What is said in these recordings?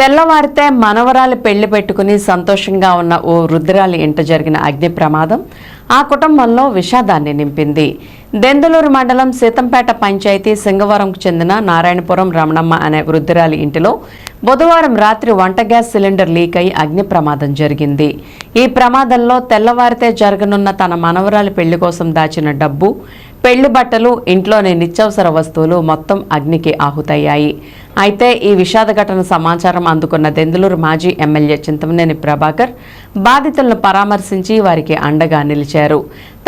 తెల్లవారితే మనవరాలు పెళ్ళి పెట్టుకుని సంతోషంగా ఉన్న ఓ రుద్రాలి ఇంట జరిగిన అగ్ని ప్రమాదం ఆ కుటుంబంలో విషాదాన్ని నింపింది. దెందులూరు మండలం సీతంపేట పంచాయతీ సింగవరంకు చెందిన నారాయణపురం రమణమ్మ అనే వృద్ధురాలి ఇంటిలో బుధవారం రాత్రి వంట గ్యాస్ సిలిండర్ లీక్ అయి అగ్ని ప్రమాదం జరిగింది. ఈ ప్రమాదంలో తెల్లవారితే జరగనున్న తన మనవరాలి పెళ్ళి కోసం దాచిన డబ్బు పెళ్ళి బట్టలు ఇంట్లోని నిత్యావసర వస్తువులు మొత్తం అగ్నికి ఆహుతయ్యాయి. అయితే ఈ విషాద ఘటన సమాచారం అందుకున్న దెందులూరు మాజీ ఎమ్మెల్యే చింతమనేని ప్రభాకర్ బాధితులను పరామర్శించి వారికి అండగా నిలిచారు.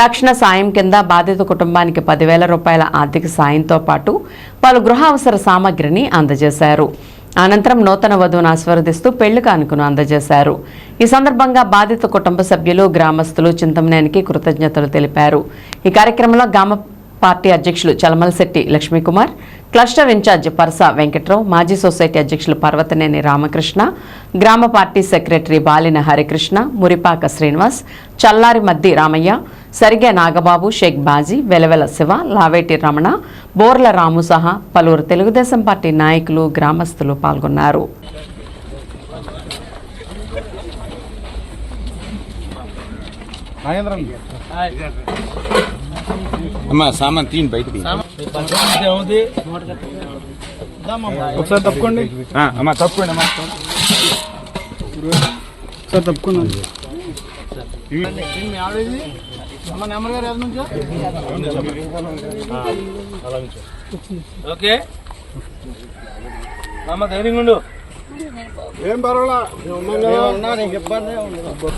తక్షణ సాయం కింద బాధిత కుటుంబానికి పదివేల రూపాయల ఆర్థిక సాయంతో పాటు పలు గృహ అవసర సామగ్రిని అందజేశారు. అనంతరం నూతన వధువును ఆస్వాదిస్తూ పెళ్ళి కానుకను అందజేశారు. ఈ సందర్భంగా బాధిత కుటుంబ సభ్యులు గ్రామస్తులు చింతమనేనికి కృతజ్ఞతలు తెలిపారు. ఈ కార్యక్రమంలో గ్రామ పార్టీ అధ్యక్షులు చలమలశెట్టి లక్ష్మీకుమార్ క్లస్టర్ ఇన్ఛార్జ్ పరస వెంకట్రావు మాజీ సొసైటీ అధ్యక్షులు పర్వతనేని రామకృష్ణ గ్రామ పార్టీ సెక్రటరీ బాలిన హరికృష్ణ మురిపాక శ్రీనివాస్ చల్లారి మద్ది రామయ్య సరిగే నాగబాబు షేక్ బాజీ వెలవెల శివ లావేటి రమణ బోర్ల రాము సహా పలువురు తెలుగుదేశం పార్టీ నాయకులు గ్రామస్తులు పాల్గొన్నారు. అమ్మా సామాన్ తీయండి బయటది ఒకసారి తప్పుకోండి. ఆ, అమ్మా తప్పండి అమ్మా. ఒకసారి తప్పుకున్నాను అమ్మ నెంబర్ గారు నుంచి ఓకే. అమ్మ ధైర్యంగా ఉండు. ఏం పర్వాలా? ఇబ్బంది ఉండదు.